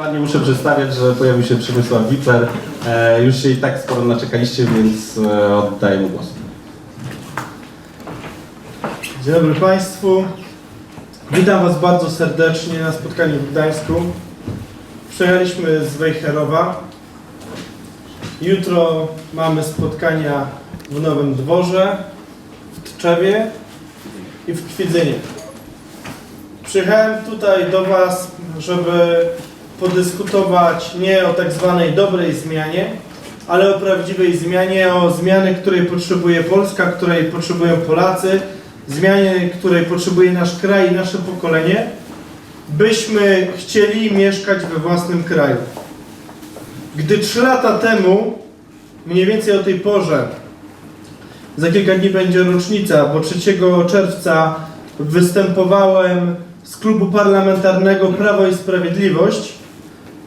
Pan nie muszę przedstawiać, że pojawił się Przemysław Wiper. E, już się i tak sporo naczekaliście, więc e, oddaję mu głos. Dzień dobry Państwu. Witam Was bardzo serdecznie na spotkaniu w Gdańsku. Przyjechaliśmy z Wejherowa. Jutro mamy spotkania w Nowym Dworze, w Tczewie i w Kwidzynie. Przyjechałem tutaj do Was, żeby podyskutować nie o tak zwanej dobrej zmianie, ale o prawdziwej zmianie, o zmianie, której potrzebuje Polska, której potrzebują Polacy, zmianie, której potrzebuje nasz kraj i nasze pokolenie, byśmy chcieli mieszkać we własnym kraju. Gdy trzy lata temu, mniej więcej o tej porze, za kilka dni będzie rocznica, bo 3 czerwca występowałem z klubu parlamentarnego Prawo i Sprawiedliwość,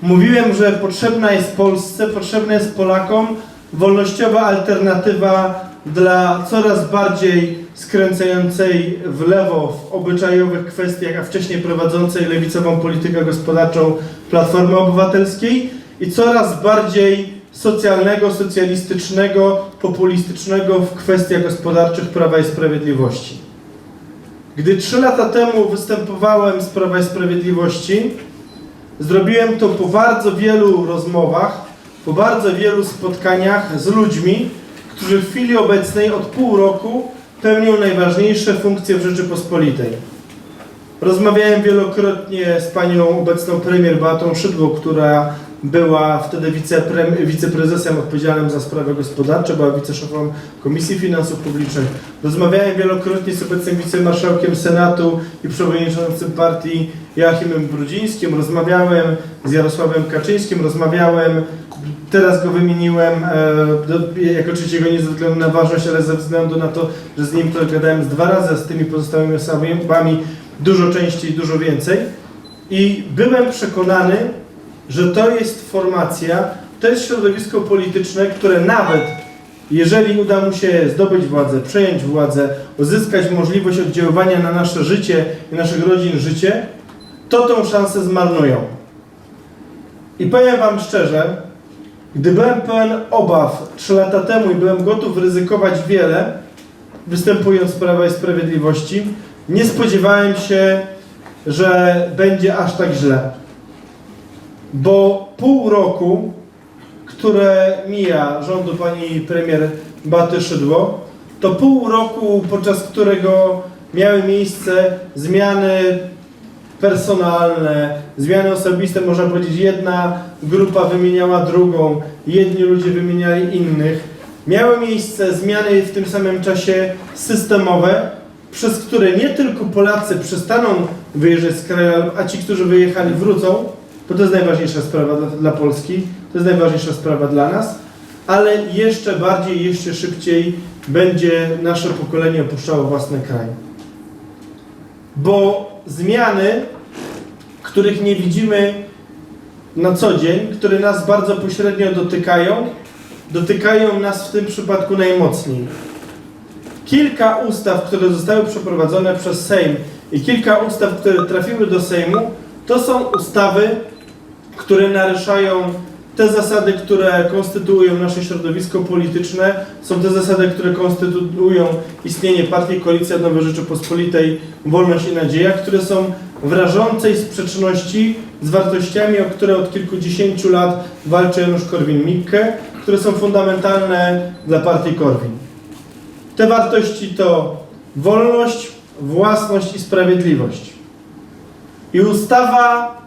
mówiłem, że potrzebna jest Polsce, potrzebna jest Polakom wolnościowa alternatywa dla coraz bardziej skręcającej w lewo w obyczajowych kwestiach, a wcześniej prowadzącej lewicową politykę gospodarczą Platformy Obywatelskiej i coraz bardziej socjalnego, socjalistycznego, populistycznego w kwestiach gospodarczych Prawa i Sprawiedliwości. Gdy trzy lata temu występowałem z Prawa i Sprawiedliwości, zrobiłem to po bardzo wielu rozmowach, po bardzo wielu spotkaniach z ludźmi, którzy w chwili obecnej od pół roku pełnią najważniejsze funkcje w Rzeczypospolitej. Rozmawiałem wielokrotnie z panią obecną premier Beatą Szydło, która była wtedy wiceprem, wiceprezesem odpowiedzialnym za sprawy gospodarcze, była wiceszefą Komisji Finansów Publicznych. Rozmawiałem wielokrotnie z obecnym wicemarszałkiem Senatu i przewodniczącym partii Joachimem Brudzińskim. Rozmawiałem z Jarosławem Kaczyńskim, rozmawiałem Teraz go wymieniłem e, jako trzeciego nie ze względu na ważność, ale ze względu na to, że z nim to gadałem z dwa razy, z tymi pozostałymi osobami dużo częściej, dużo więcej. I byłem przekonany, że to jest formacja, to jest środowisko polityczne, które nawet jeżeli uda mu się zdobyć władzę, przejąć władzę, uzyskać możliwość oddziaływania na nasze życie i naszych rodzin życie, to tą szansę zmarnują. I powiem Wam szczerze, gdy byłem pełen obaw 3 lata temu i byłem gotów ryzykować wiele, występując z Prawa i Sprawiedliwości, nie spodziewałem się, że będzie aż tak źle. Bo pół roku, które mija rządu pani premier Baty Szydło, to pół roku, podczas którego miały miejsce zmiany personalne, zmiany osobiste, można powiedzieć, jedna grupa wymieniała drugą, jedni ludzie wymieniali innych. Miały miejsce zmiany w tym samym czasie systemowe, przez które nie tylko Polacy przestaną wyjeżdżać z kraju, a ci, którzy wyjechali, wrócą, bo to jest najważniejsza sprawa dla, dla Polski, to jest najważniejsza sprawa dla nas, ale jeszcze bardziej, jeszcze szybciej będzie nasze pokolenie opuszczało własny kraj. Bo zmiany, których nie widzimy na co dzień, które nas bardzo pośrednio dotykają, dotykają nas w tym przypadku najmocniej. Kilka ustaw, które zostały przeprowadzone przez Sejm i kilka ustaw, które trafiły do Sejmu, to są ustawy, które naruszają te zasady, które konstytuują nasze środowisko polityczne, są te zasady, które konstytuują istnienie partii Koalicja Nowej Rzeczypospolitej, Wolność i Nadzieja, które są w rażącej sprzeczności z wartościami, o które od kilkudziesięciu lat walczy Janusz Korwin-Mikke, które są fundamentalne dla partii Korwin. Te wartości to wolność, własność i sprawiedliwość. I ustawa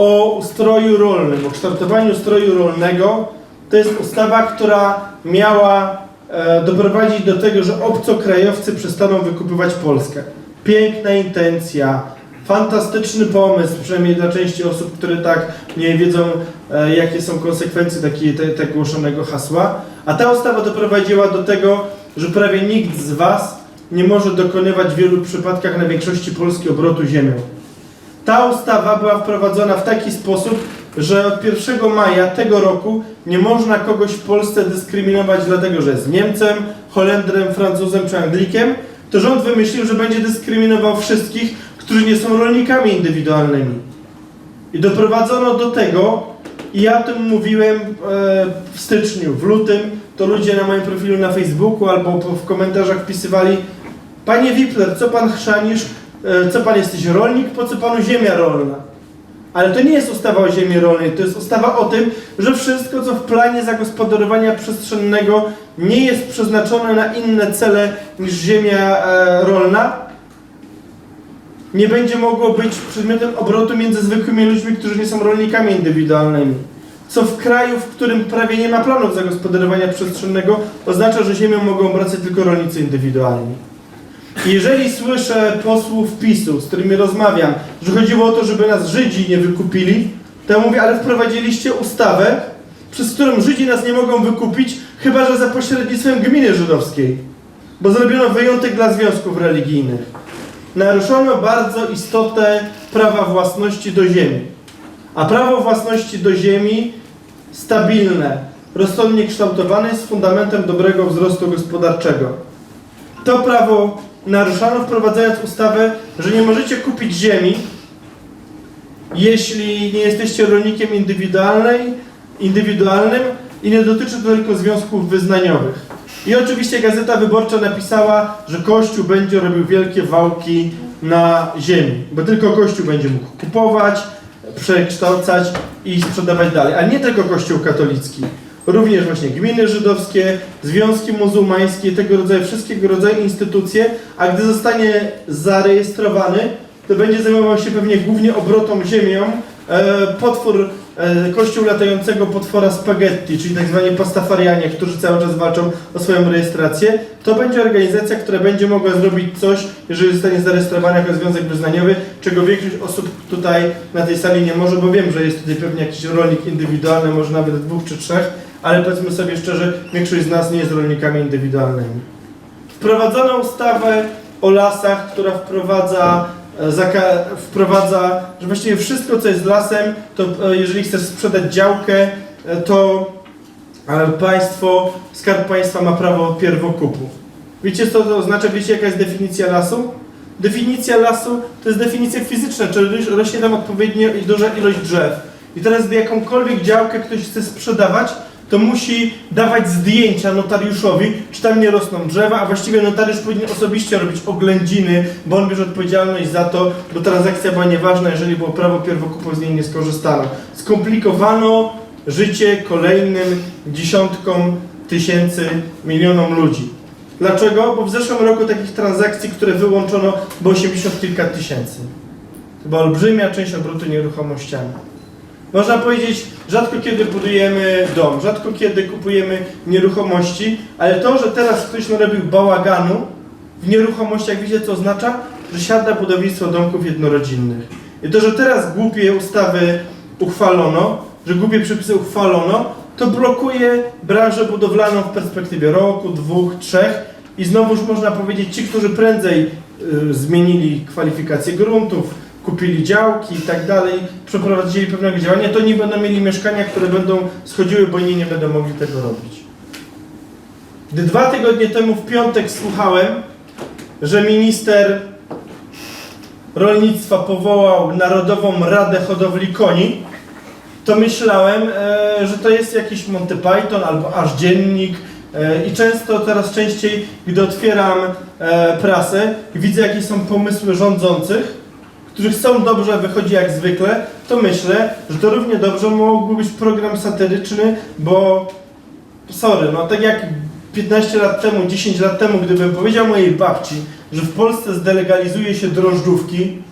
o ustroju rolnym, o kształtowaniu ustroju rolnego, to jest ustawa, która miała e, doprowadzić do tego, że obcokrajowcy przestaną wykupywać Polskę. Piękna intencja, fantastyczny pomysł, przynajmniej dla części osób, które tak nie wiedzą, e, jakie są konsekwencje takiej, te, tego głoszonego hasła. A ta ustawa doprowadziła do tego, że prawie nikt z Was nie może dokonywać w wielu przypadkach na większości Polski obrotu ziemią. Ta ustawa była wprowadzona w taki sposób, że od 1 maja tego roku nie można kogoś w Polsce dyskryminować dlatego, że jest Niemcem, Holendrem, Francuzem czy Anglikiem. To rząd wymyślił, że będzie dyskryminował wszystkich, którzy nie są rolnikami indywidualnymi. I doprowadzono do tego, i ja o tym mówiłem e, w styczniu, w lutym, to ludzie na moim profilu na Facebooku albo w komentarzach wpisywali Panie Wipler, co pan chrzanisz, co pan jesteś rolnik, po co panu ziemia rolna? Ale to nie jest ustawa o ziemi rolnej, to jest ustawa o tym, że wszystko, co w planie zagospodarowania przestrzennego nie jest przeznaczone na inne cele niż ziemia e, rolna, nie będzie mogło być przedmiotem obrotu między zwykłymi ludźmi, którzy nie są rolnikami indywidualnymi. Co w kraju, w którym prawie nie ma planów zagospodarowania przestrzennego, oznacza, że ziemią mogą obracać tylko rolnicy indywidualni. Jeżeli słyszę posłów PiSu, z którymi rozmawiam, że chodziło o to, żeby nas Żydzi nie wykupili, to ja mówię, ale wprowadziliście ustawę, przez którą Żydzi nas nie mogą wykupić, chyba że za pośrednictwem gminy żydowskiej. Bo zrobiono wyjątek dla związków religijnych. Naruszono bardzo istotę prawa własności do ziemi. A prawo własności do ziemi stabilne, rozsądnie kształtowane jest fundamentem dobrego wzrostu gospodarczego. To prawo naruszano wprowadzając ustawę, że nie możecie kupić ziemi, jeśli nie jesteście rolnikiem indywidualnej, indywidualnym i nie dotyczy to tylko związków wyznaniowych. I oczywiście Gazeta Wyborcza napisała, że Kościół będzie robił wielkie wałki na ziemi, bo tylko Kościół będzie mógł kupować, przekształcać i sprzedawać dalej. A nie tylko Kościół katolicki. Również właśnie gminy żydowskie, związki muzułmańskie, tego rodzaju, wszystkiego rodzaju instytucje, a gdy zostanie zarejestrowany, to będzie zajmował się pewnie głównie obrotą ziemią, e, potwór, e, kościół latającego potwora spaghetti, czyli tak zwani pastafarianie, którzy cały czas walczą o swoją rejestrację. To będzie organizacja, która będzie mogła zrobić coś, jeżeli zostanie zarejestrowana jako związek wyznaniowy, czego większość osób tutaj na tej sali nie może, bo wiem, że jest tutaj pewnie jakiś rolnik indywidualny, może nawet dwóch czy trzech, ale powiedzmy sobie szczerze, większość z nas nie jest rolnikami indywidualnymi. Wprowadzono ustawę o lasach, która wprowadza, e, wprowadza, że właściwie wszystko, co jest lasem, to e, jeżeli chcesz sprzedać działkę, e, to państwo, skarb państwa ma prawo pierwokupu. Wiecie, co to oznacza? Wiecie, jaka jest definicja lasu? Definicja lasu to jest definicja fizyczna, czyli rośnie tam odpowiednio duża ilość drzew. I teraz, gdy jakąkolwiek działkę ktoś chce sprzedawać, to musi dawać zdjęcia notariuszowi, czy tam nie rosną drzewa, a właściwie notariusz powinien osobiście robić oględziny, bo on bierze odpowiedzialność za to, bo transakcja była nieważna, jeżeli było prawo pierwokupu, z niej nie skorzystano. Skomplikowano życie kolejnym dziesiątkom tysięcy, milionom ludzi. Dlaczego? Bo w zeszłym roku takich transakcji, które wyłączono, było 80 kilka tysięcy. To była olbrzymia część obrotu nieruchomościami. Można powiedzieć, rzadko kiedy budujemy dom, rzadko kiedy kupujemy nieruchomości, ale to, że teraz ktoś narobił bałaganu w nieruchomościach, wiecie co oznacza? Że siada budownictwo domków jednorodzinnych. I to, że teraz głupie ustawy uchwalono, że głupie przepisy uchwalono, to blokuje branżę budowlaną w perspektywie roku, dwóch, trzech i znowuż można powiedzieć, ci, którzy prędzej y, zmienili kwalifikacje gruntów, kupili działki i tak dalej, przeprowadzili pewnego działania, to nie będą mieli mieszkania, które będą schodziły, bo inni nie będą mogli tego robić. Gdy dwa tygodnie temu w piątek słuchałem, że minister rolnictwa powołał Narodową Radę Hodowli Koni, to myślałem, e, że to jest jakiś Monty Python albo aż dziennik. E, I często, teraz częściej, gdy otwieram e, prasę widzę, jakie są pomysły rządzących, którzy chcą dobrze, wychodzi jak zwykle, to myślę, że to równie dobrze mógłby być program satyryczny, bo sorry, no tak jak 15 lat temu, 10 lat temu, gdybym powiedział mojej babci, że w Polsce zdelegalizuje się drożdżówki,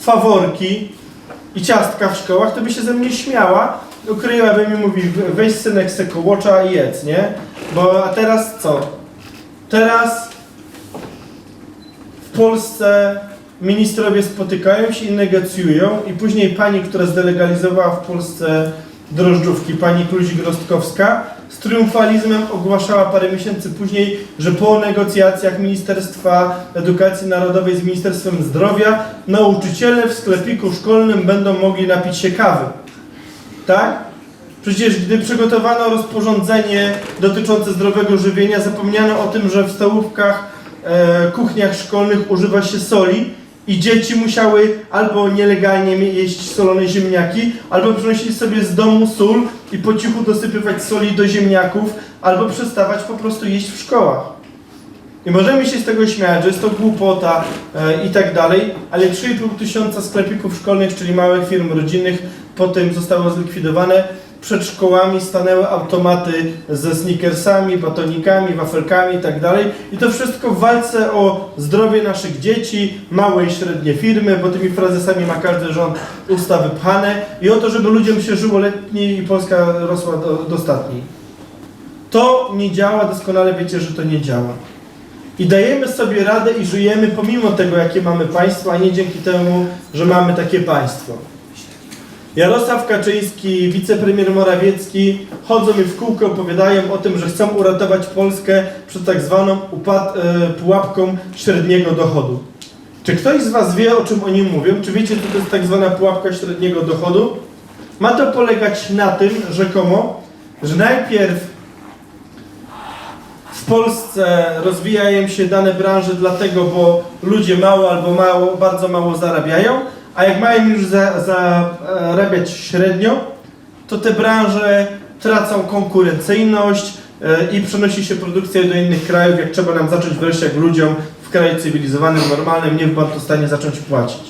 faworki i ciastka w szkołach, to by się ze mnie śmiała, ukryłaby mi mówi, weź synek se i jedz, nie? Bo a teraz co? Teraz w Polsce ministrowie spotykają się i negocjują i później pani, która zdelegalizowała w Polsce drożdżówki, pani Kluzik-Rostkowska, z triumfalizmem ogłaszała parę miesięcy później, że po negocjacjach Ministerstwa Edukacji Narodowej z Ministerstwem Zdrowia nauczyciele w sklepiku szkolnym będą mogli napić się kawy. Tak? Przecież gdy przygotowano rozporządzenie dotyczące zdrowego żywienia, zapomniano o tym, że w stołówkach, e, kuchniach szkolnych używa się soli i dzieci musiały albo nielegalnie jeść solone ziemniaki, albo przynosili sobie z domu sól i po cichu dosypywać soli do ziemniaków, albo przestawać po prostu jeść w szkołach. I możemy się z tego śmiać, że jest to głupota e, i tak dalej, ale 3,5 tysiąca sklepików szkolnych, czyli małych firm rodzinnych, potem zostało zlikwidowane. Przed szkołami stanęły automaty ze sneakersami, batonikami, wafelkami i tak. I to wszystko w walce o zdrowie naszych dzieci, małe i średnie firmy, bo tymi frazesami ma każdy rząd usta wypchane i o to, żeby ludziom się żyło lepiej i Polska rosła do, dostatniej. To nie działa, doskonale wiecie, że to nie działa. I dajemy sobie radę i żyjemy pomimo tego, jakie mamy państwo, a nie dzięki temu, że mamy takie państwo. Jarosław Kaczyński, wicepremier Morawiecki chodzą i w kółko opowiadają o tym, że chcą uratować Polskę przed tak zwaną upad- e, pułapką średniego dochodu. Czy ktoś z Was wie, o czym oni mówią? Czy wiecie, co to jest tak zwana pułapka średniego dochodu? Ma to polegać na tym, rzekomo, że najpierw w Polsce rozwijają się dane branże dlatego, bo ludzie mało albo mało, bardzo mało zarabiają, a jak mają już za- zarabiać średnio, to te branże tracą konkurencyjność e, i przenosi się produkcja do innych krajów, jak trzeba nam zacząć wreszcie jak ludziom w kraju cywilizowanym, normalnym, nie w Bantustanie zacząć płacić.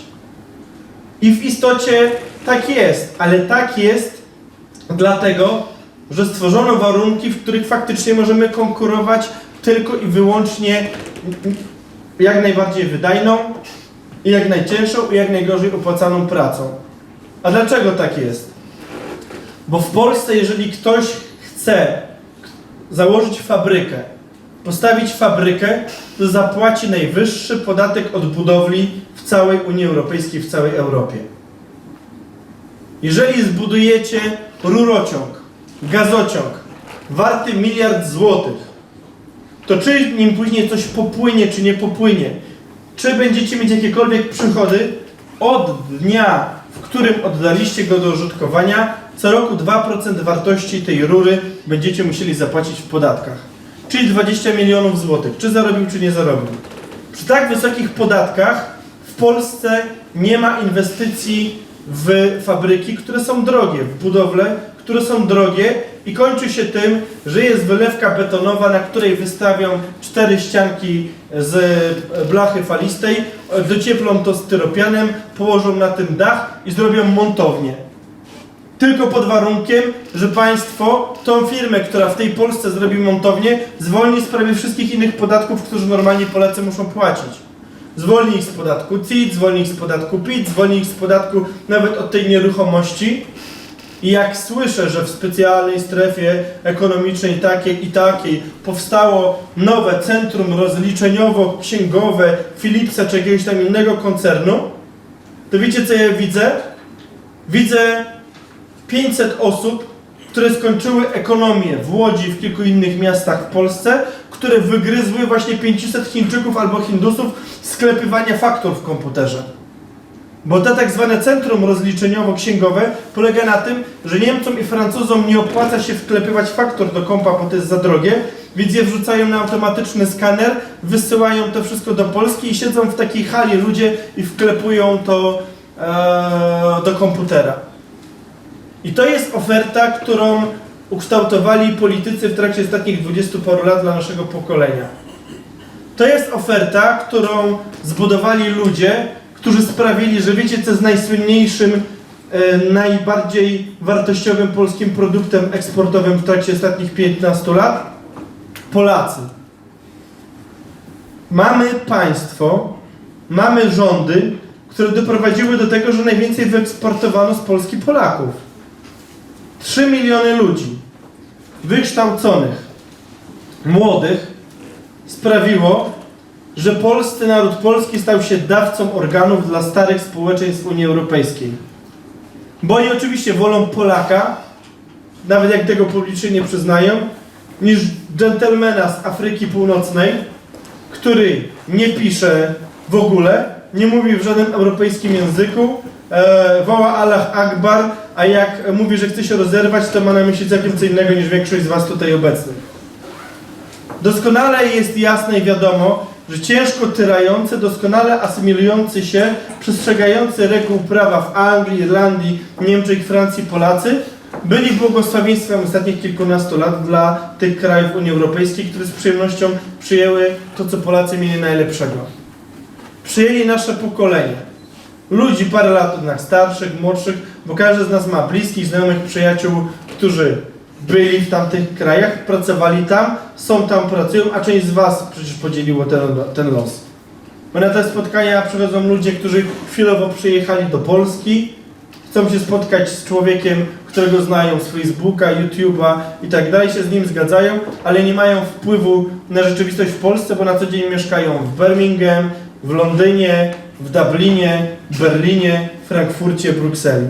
I w istocie tak jest, ale tak jest dlatego, że stworzono warunki, w których faktycznie możemy konkurować tylko i wyłącznie jak najbardziej wydajną i jak najcięższą i jak najgorzej opłacaną pracą. A dlaczego tak jest? Bo w Polsce, jeżeli ktoś chce założyć fabrykę, postawić fabrykę, to zapłaci najwyższy podatek od budowli w całej Unii Europejskiej, w całej Europie. Jeżeli zbudujecie rurociąg, gazociąg warty miliard złotych, to czy nim później coś popłynie, czy nie popłynie, czy będziecie mieć jakiekolwiek przychody od dnia, w którym oddaliście go do użytkowania, co roku 2% wartości tej rury będziecie musieli zapłacić w podatkach. Czyli 20 milionów złotych. Czy zarobił, czy nie zarobił. Przy tak wysokich podatkach w Polsce nie ma inwestycji w fabryki, które są drogie, w budowle, które są drogie i kończy się tym, że jest wylewka betonowa, na której wystawią cztery ścianki z blachy falistej, docieplą to styropianem, położą na tym dach i zrobią montownię. Tylko pod warunkiem, że państwo tą firmę, która w tej Polsce zrobi montownię, zwolni z prawie wszystkich innych podatków, którzy normalnie Polacy muszą płacić. Zwolni ich z podatku CIT, zwolni ich z podatku PIT, zwolni ich z podatku nawet od tej nieruchomości. I jak słyszę, że w specjalnej strefie ekonomicznej takiej i takiej powstało nowe centrum rozliczeniowo-księgowe Philipsa czy jakiegoś tam innego koncernu, to wiecie co ja widzę? Widzę 500 osób, które skończyły ekonomię w Łodzi, w kilku innych miastach w Polsce, które wygryzły właśnie 500 Chińczyków albo Hindusów sklepywania faktur w komputerze. Bo to tak zwane centrum rozliczeniowo-księgowe polega na tym, że Niemcom i Francuzom nie opłaca się wklepywać faktur do kompa, bo to jest za drogie, więc je wrzucają na automatyczny skaner, wysyłają to wszystko do Polski i siedzą w takiej hali ludzie i wklepują to e, do komputera. I to jest oferta, którą ukształtowali politycy w trakcie ostatnich 20 paru lat dla naszego pokolenia. To jest oferta, którą zbudowali ludzie, którzy sprawili, że wiecie co jest najsłynniejszym, e, najbardziej wartościowym polskim produktem eksportowym w trakcie ostatnich 15 lat? Polacy. Mamy państwo, mamy rządy, które doprowadziły do tego, że najwięcej wyeksportowano z Polski Polaków. 3 miliony ludzi wykształconych, młodych sprawiło, że polscy naród polski stał się dawcą organów dla starych społeczeństw Unii Europejskiej. Bo oni oczywiście wolą Polaka, nawet jak tego publicznie nie przyznają, niż dżentelmena z Afryki Północnej, który nie pisze w ogóle, nie mówi w żadnym europejskim języku, e, woła Allah Akbar, a jak mówi, że chce się rozerwać, to ma na myśli całkiem co innego niż większość z Was tutaj obecnych. Doskonale jest jasne i wiadomo, że ciężko tyrający, doskonale asymilujący się, przestrzegający reguł prawa w Anglii, Irlandii, Niemczech, Francji Polacy byli błogosławieństwem ostatnich kilkunastu lat dla tych krajów Unii Europejskiej, które z przyjemnością przyjęły to, co Polacy mieli najlepszego. Przyjęli nasze pokolenie. Ludzi parę lat od nas starszych, młodszych, bo każdy z nas ma bliskich, znajomych, przyjaciół, którzy byli w tamtych krajach, pracowali tam, są tam, pracują, a część z Was przecież podzieliło ten, ten los. Bo na te spotkania przychodzą ludzie, którzy chwilowo przyjechali do Polski, chcą się spotkać z człowiekiem, którego znają z Facebooka, YouTube'a i tak dalej, się z nim zgadzają, ale nie mają wpływu na rzeczywistość w Polsce, bo na co dzień mieszkają w Birmingham, w Londynie, w Dublinie, Berlinie, Frankfurcie, Brukseli.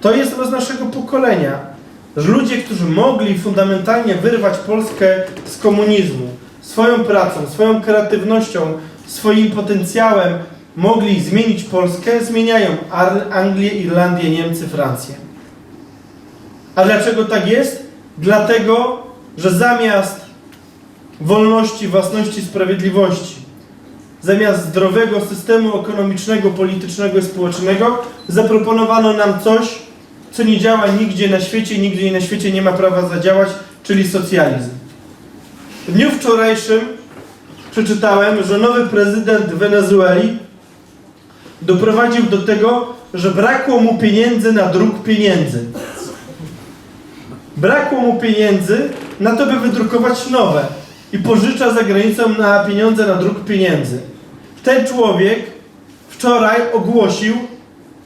To jest los naszego pokolenia. Że ludzie, którzy mogli fundamentalnie wyrwać Polskę z komunizmu, swoją pracą, swoją kreatywnością, swoim potencjałem, mogli zmienić Polskę, zmieniają Anglię, Irlandię, Niemcy, Francję. A dlaczego tak jest? Dlatego, że zamiast wolności, własności, sprawiedliwości, zamiast zdrowego systemu ekonomicznego, politycznego i społecznego, zaproponowano nam coś, co nie działa nigdzie na świecie, nigdzie na świecie nie ma prawa zadziałać, czyli socjalizm. W dniu wczorajszym przeczytałem, że nowy prezydent Wenezueli doprowadził do tego, że brakło mu pieniędzy na druk pieniędzy. Brakło mu pieniędzy na to, by wydrukować nowe i pożycza za granicą na pieniądze na druk pieniędzy. Ten człowiek wczoraj ogłosił,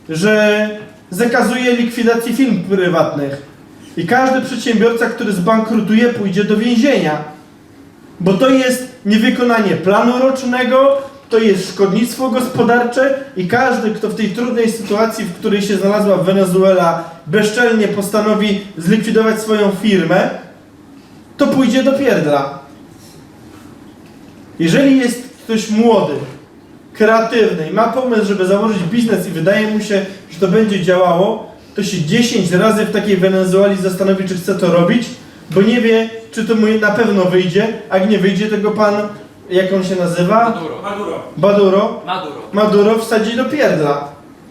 że zakazuje likwidacji firm prywatnych i każdy przedsiębiorca, który zbankrutuje, pójdzie do więzienia. Bo to jest niewykonanie planu rocznego, to jest szkodnictwo gospodarcze i każdy, kto w tej trudnej sytuacji, w której się znalazła Wenezuela, bezczelnie postanowi zlikwidować swoją firmę, to pójdzie do pierdla. Jeżeli jest ktoś młody, kreatywny i ma pomysł, żeby założyć biznes i wydaje mu się, że to będzie działało, to się 10 razy w takiej Wenezueli zastanowi, czy chce to robić, bo nie wie, czy to mu na pewno wyjdzie, a jak nie wyjdzie, tego pan, jak on się nazywa? Maduro. Maduro. Baduro. Maduro. Maduro wsadzi do pierdla.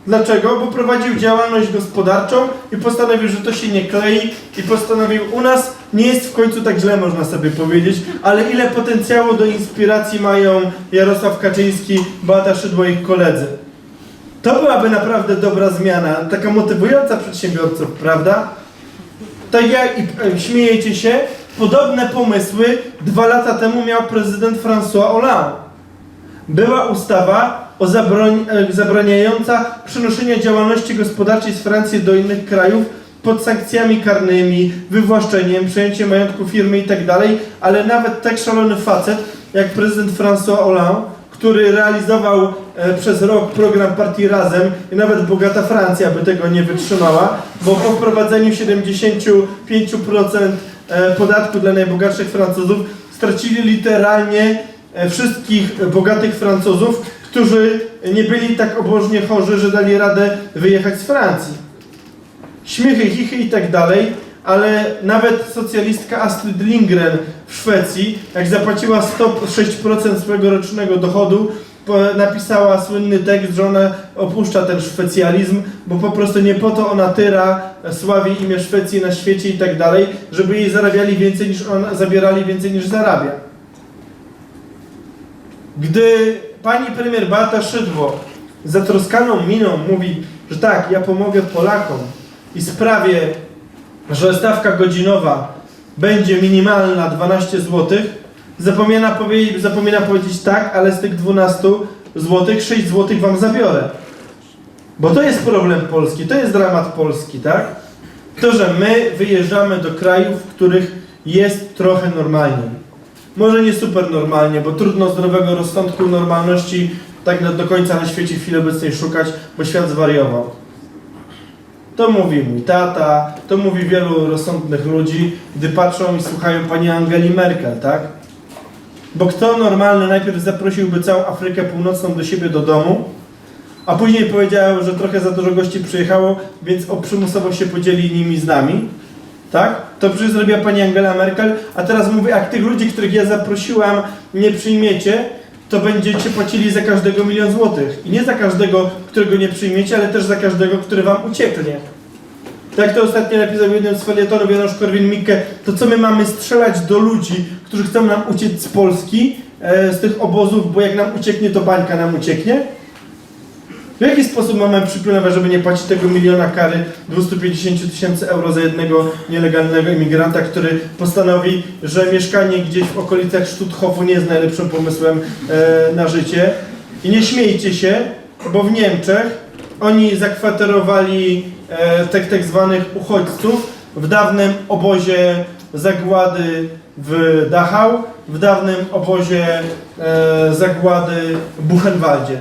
Dlaczego? Bo prowadził działalność gospodarczą i postanowił, że to się nie klei i postanowił u nas nie jest w końcu tak źle można sobie powiedzieć, ale ile potencjału do inspiracji mają Jarosław Kaczyński, Beata Szydło i ich koledzy. To byłaby naprawdę dobra zmiana, taka motywująca przedsiębiorców, prawda? Tak jak i e, śmiejecie się, podobne pomysły dwa lata temu miał prezydent François Hollande była ustawa o e, zabraniająca przenoszenia działalności gospodarczej z Francji do innych krajów pod sankcjami karnymi, wywłaszczeniem, przejęciem majątku firmy itd., ale nawet tak szalony facet jak prezydent François Hollande, który realizował e, przez rok program partii Razem i nawet bogata Francja by tego nie wytrzymała, bo po wprowadzeniu 75% e, podatku dla najbogatszych Francuzów stracili literalnie e, wszystkich bogatych Francuzów, którzy nie byli tak obożnie chorzy, że dali radę wyjechać z Francji. Śmiechy, chichy i tak dalej, ale nawet socjalistka Astrid Lindgren w Szwecji, jak zapłaciła 106% swojego rocznego dochodu, napisała słynny tekst, że ona opuszcza ten szwecjalizm, bo po prostu nie po to ona tyra, sławi imię Szwecji na świecie i tak dalej, żeby jej zarabiali więcej niż ona, zabierali więcej niż zarabia. Gdy pani premier Beata Szydło zatroskaną miną mówi, że tak, ja pomogę Polakom i sprawię, że stawka godzinowa będzie minimalna 12 zł, zapomina, zapomina powiedzieć tak, ale z tych 12 zł 6 zł wam zabiorę. Bo to jest problem Polski, to jest dramat Polski, tak? To, że my wyjeżdżamy do krajów, w których jest trochę normalniej. Może nie super normalnie, bo trudno zdrowego rozsądku normalności tak do końca na świecie w chwili obecnej szukać, bo świat zwariował. To mówi mój tata, to mówi wielu rozsądnych ludzi, gdy patrzą i słuchają pani Angeli Merkel, tak? Bo kto normalny najpierw zaprosiłby całą Afrykę Północną do siebie do domu, a później powiedział, że trochę za dużo gości przyjechało, więc o się podzieli nimi z nami. Tak? To przecież zrobiła pani Angela Merkel, a teraz mówię, jak tych ludzi, których ja zaprosiłam, nie przyjmiecie, to będziecie płacili za każdego milion złotych. I nie za każdego, którego nie przyjmiecie, ale też za każdego, który wam ucieknie. Tak to ostatnio napisał jednym z felietonów Janusz Korwin-Mikke, to co my mamy strzelać do ludzi, którzy chcą nam uciec z Polski, e, z tych obozów, bo jak nam ucieknie, to bańka nam ucieknie? W jaki sposób mamy przypilnować, żeby nie płacić tego miliona kary 250 tysięcy euro za jednego nielegalnego imigranta, który postanowi, że mieszkanie gdzieś w okolicach Stutthofu nie jest najlepszym pomysłem e, na życie. I nie śmiejcie się, bo w Niemczech oni zakwaterowali e, tych tak zwanych uchodźców w dawnym obozie zagłady w Dachau, w dawnym obozie e, zagłady w Buchenwaldzie.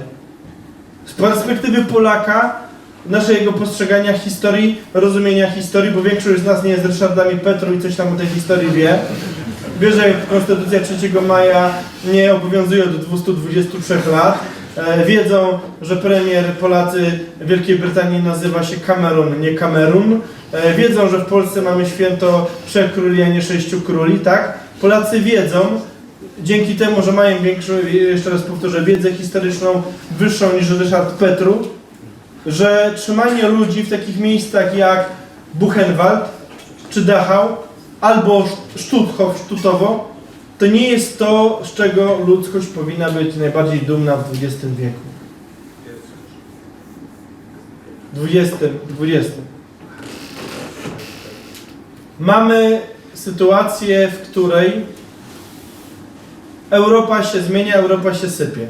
Z perspektywy Polaka, naszego postrzegania historii, rozumienia historii, bo większość z nas nie jest Ryszardami Petru i coś tam o tej historii wie, wie, że Konstytucja 3 maja nie obowiązuje od 223 lat, e, wiedzą, że premier Polacy Wielkiej Brytanii nazywa się Cameron, nie Kamerun, e, wiedzą, że w Polsce mamy święto trzech króli, a nie sześciu króli, tak? Polacy wiedzą, dzięki temu, że mają większą, jeszcze raz powtórzę, wiedzę historyczną wyższą niż Ryszard Petru, że trzymanie ludzi w takich miejscach jak Buchenwald czy Dachau albo Stutthof, Stutowo, to nie jest to, z czego ludzkość powinna być najbardziej dumna w XX wieku. XX, XX. Mamy sytuację, w której Europa się zmienia, Europa się sypie.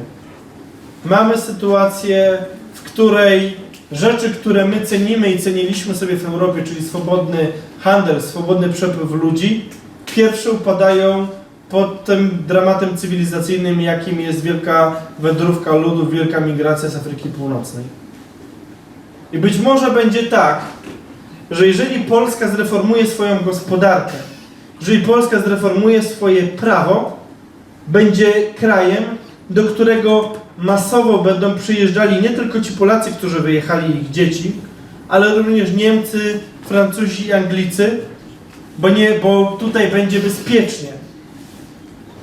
Mamy sytuację, w której rzeczy, które my cenimy i ceniliśmy sobie w Europie, czyli swobodny handel, swobodny przepływ ludzi, pierwsze upadają pod tym dramatem cywilizacyjnym, jakim jest wielka wędrówka ludów, wielka migracja z Afryki Północnej. I być może będzie tak, że jeżeli Polska zreformuje swoją gospodarkę, jeżeli Polska zreformuje swoje prawo, będzie krajem, do którego masowo będą przyjeżdżali nie tylko ci Polacy, którzy wyjechali ich dzieci, ale również Niemcy, Francuzi i Anglicy, bo, nie, bo tutaj będzie bezpiecznie.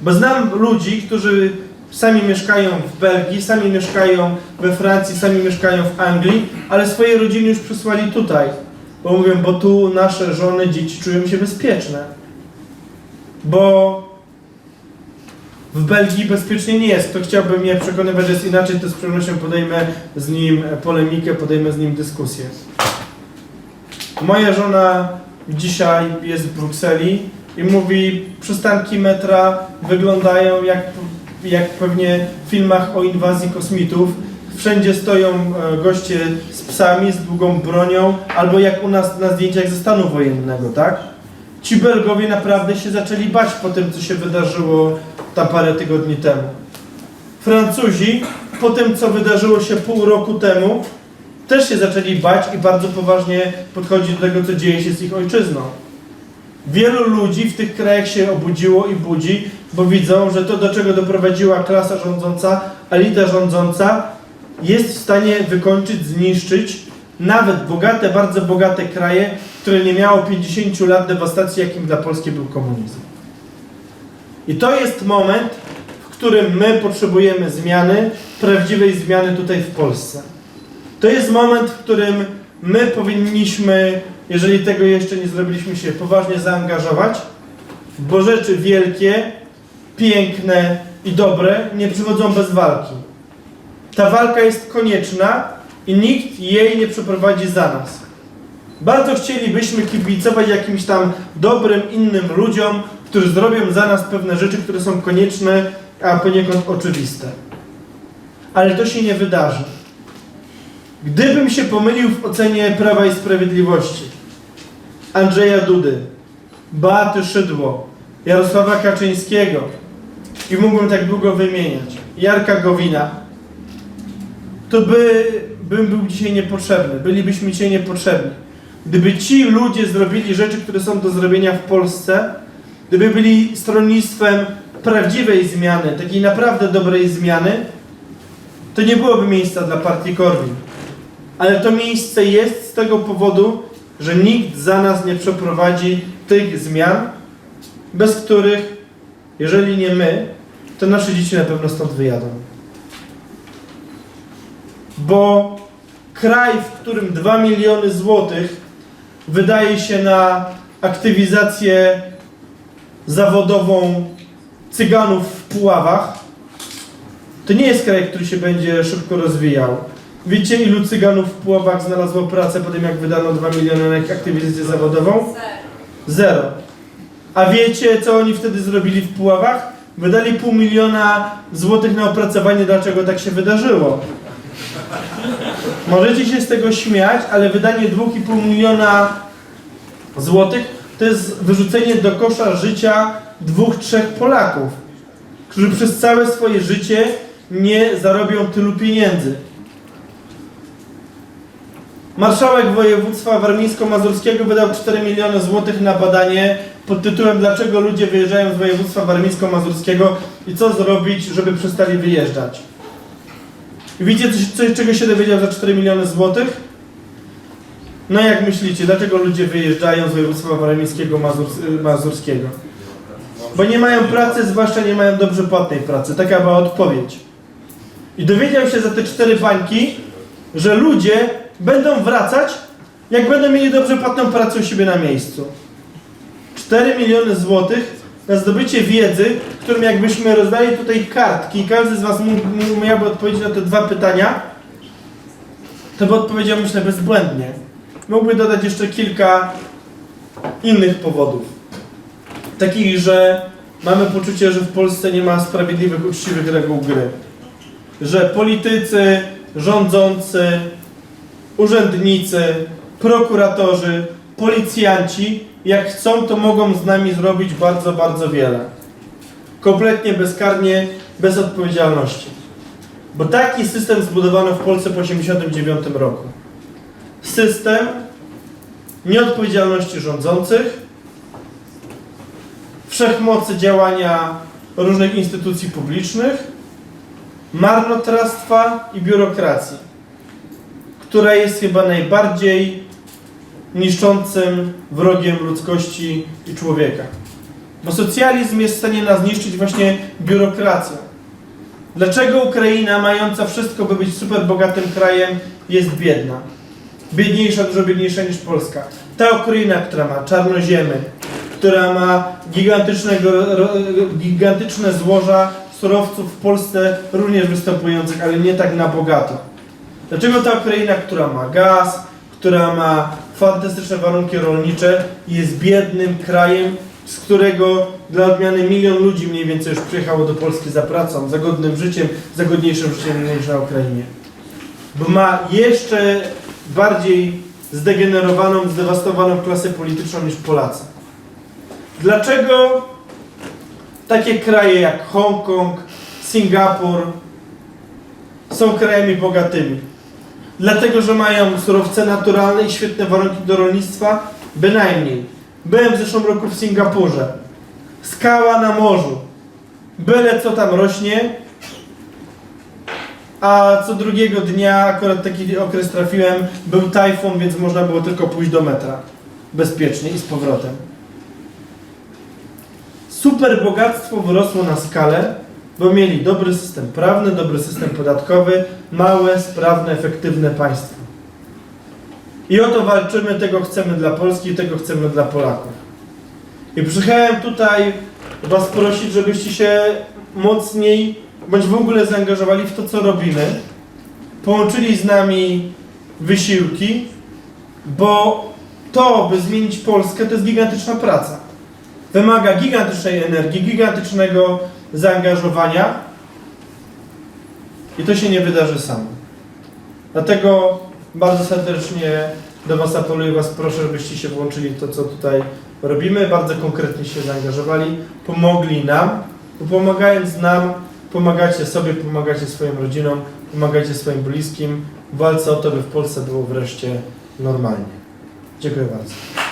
Bo znam ludzi, którzy sami mieszkają w Belgii, sami mieszkają we Francji, sami mieszkają w Anglii, ale swoje rodziny już przysłali tutaj. Bo mówią, bo tu nasze żony, dzieci czują się bezpieczne. Bo w Belgii bezpiecznie nie jest. Kto chciałby mnie przekonywać, że jest inaczej, to z przyjemnością podejmę z nim polemikę, podejmę z nim dyskusję. Moja żona dzisiaj jest w Brukseli i mówi, przystanki metra wyglądają jak, jak pewnie w filmach o inwazji kosmitów. Wszędzie stoją e, goście z psami, z długą bronią, albo jak u nas na zdjęciach ze stanu wojennego, tak? Ci Belgowie naprawdę się zaczęli bać po tym, co się wydarzyło tam parę tygodni temu. Francuzi po tym, co wydarzyło się pół roku temu, też się zaczęli bać i bardzo poważnie podchodzi do tego, co dzieje się z ich ojczyzną. Wielu ludzi w tych krajach się obudziło i budzi, bo widzą, że to, do czego doprowadziła klasa rządząca, elita rządząca, jest w stanie wykończyć, zniszczyć nawet bogate, bardzo bogate kraje, które nie miało 50 lat dewastacji, jakim dla Polski był komunizm. I to jest moment, w którym my potrzebujemy zmiany, prawdziwej zmiany tutaj w Polsce. To jest moment, w którym my powinniśmy, jeżeli tego jeszcze nie zrobiliśmy, się poważnie zaangażować, bo rzeczy wielkie, piękne i dobre nie przychodzą bez walki. Ta walka jest konieczna i nikt jej nie przeprowadzi za nas. Bardzo chcielibyśmy kibicować jakimś tam dobrym innym ludziom, którzy zrobią za nas pewne rzeczy, które są konieczne, a poniekąd oczywiste. Ale to się nie wydarzy. Gdybym się pomylił w ocenie Prawa i Sprawiedliwości, Andrzeja Dudy, Beaty Szydło, Jarosława Kaczyńskiego i mógłbym tak długo wymieniać, Jarka Gowina, to by, bym był dzisiaj niepotrzebny, bylibyśmy dzisiaj niepotrzebni. Gdyby ci ludzie zrobili rzeczy, które są do zrobienia w Polsce, gdyby byli stronnictwem prawdziwej zmiany, takiej naprawdę dobrej zmiany, to nie byłoby miejsca dla partii Korwin. Ale to miejsce jest z tego powodu, że nikt za nas nie przeprowadzi tych zmian, bez których, jeżeli nie my, to nasze dzieci na pewno stąd wyjadą. Bo kraj, w którym 2 miliony złotych wydaje się na aktywizację zawodową cyganów w Puławach, to nie jest kraj, który się będzie szybko rozwijał. Wiecie, ilu cyganów w Puławach znalazło pracę po tym, jak wydano 2 miliony na aktywizację zawodową? Zero. A wiecie, co oni wtedy zrobili w Puławach? Wydali pół miliona złotych na opracowanie, dlaczego tak się wydarzyło. Możecie się z tego śmiać, ale wydanie 2,5 miliona złotych to jest wyrzucenie do kosza życia dwóch, trzech Polaków, którzy przez całe swoje życie nie zarobią tylu pieniędzy. Marszałek województwa warmińsko-mazurskiego wydał 4 miliony złotych na badanie pod tytułem Dlaczego ludzie wyjeżdżają z województwa warmińsko-mazurskiego i co zrobić, żeby przestali wyjeżdżać. Widzicie, coś, coś, czego się dowiedział za 4 miliony złotych? No jak myślicie, dlaczego ludzie wyjeżdżają z województwa warmińskiego mazur, mazurskiego? Bo nie mają pracy, zwłaszcza nie mają dobrze płatnej pracy. Taka była odpowiedź. I dowiedział się za te cztery bańki, że ludzie będą wracać, jak będą mieli dobrze płatną pracę u siebie na miejscu. 4 miliony złotych na zdobycie wiedzy, którym jakbyśmy rozdali tutaj kartki każdy z Was miałby odpowiedzieć na te dwa pytania, to by odpowiedział myślę bezbłędnie. Mógłby dodać jeszcze kilka innych powodów. Takich, że mamy poczucie, że w Polsce nie ma sprawiedliwych, uczciwych reguł gry. Że politycy, rządzący, urzędnicy, prokuratorzy, policjanci, jak chcą, to mogą z nami zrobić bardzo, bardzo wiele. Kompletnie bezkarnie, bez odpowiedzialności. Bo taki system zbudowano w Polsce po 1989 roku. System nieodpowiedzialności rządzących, wszechmocy działania różnych instytucji publicznych, marnotrawstwa i biurokracji, która jest chyba najbardziej niszczącym wrogiem ludzkości i człowieka. Bo socjalizm jest w stanie nas zniszczyć właśnie biurokracją. Dlaczego Ukraina, mająca wszystko, by być super bogatym krajem, jest biedna? Biedniejsza, dużo biedniejsza niż Polska. Ta Ukraina, która ma czarnoziemy, która ma gigantyczne złoża surowców w Polsce również występujących, ale nie tak na bogato. Dlaczego ta Ukraina, która ma gaz, która ma fantastyczne warunki rolnicze, jest biednym krajem, z którego dla odmiany milion ludzi mniej więcej już przyjechało do Polski za pracą, za godnym życiem, za godniejszym życiem niż na Ukrainie. Bo ma jeszcze bardziej zdegenerowaną, zdewastowaną klasę polityczną niż Polacy. Dlaczego takie kraje jak Hongkong, Singapur są krajami bogatymi? Dlatego, że mają surowce naturalne i świetne warunki do rolnictwa? Bynajmniej. Byłem w zeszłym roku w Singapurze. Skała na morzu. Byle co tam rośnie. A co drugiego dnia, akurat taki okres trafiłem, był tajfun, więc można było tylko pójść do metra. Bezpiecznie i z powrotem. Super bogactwo wyrosło na skalę, bo mieli dobry system prawny, dobry system podatkowy, małe, sprawne, efektywne państwo. I o to walczymy, tego chcemy dla Polski, tego chcemy dla Polaków. I przyjechałem tutaj Was prosić, żebyście się mocniej, bądź w ogóle zaangażowali w to, co robimy, połączyli z nami wysiłki, bo to, by zmienić Polskę, to jest gigantyczna praca. Wymaga gigantycznej energii, gigantycznego zaangażowania i to się nie wydarzy samo. Dlatego bardzo serdecznie do Was apeluję, Was proszę, żebyście się włączyli w to, co tutaj robimy, bardzo konkretnie się zaangażowali, pomogli nam, bo pomagając nam, pomagacie sobie, pomagacie swoim rodzinom, pomagacie swoim bliskim w walce o to, by w Polsce było wreszcie normalnie. Dziękuję bardzo.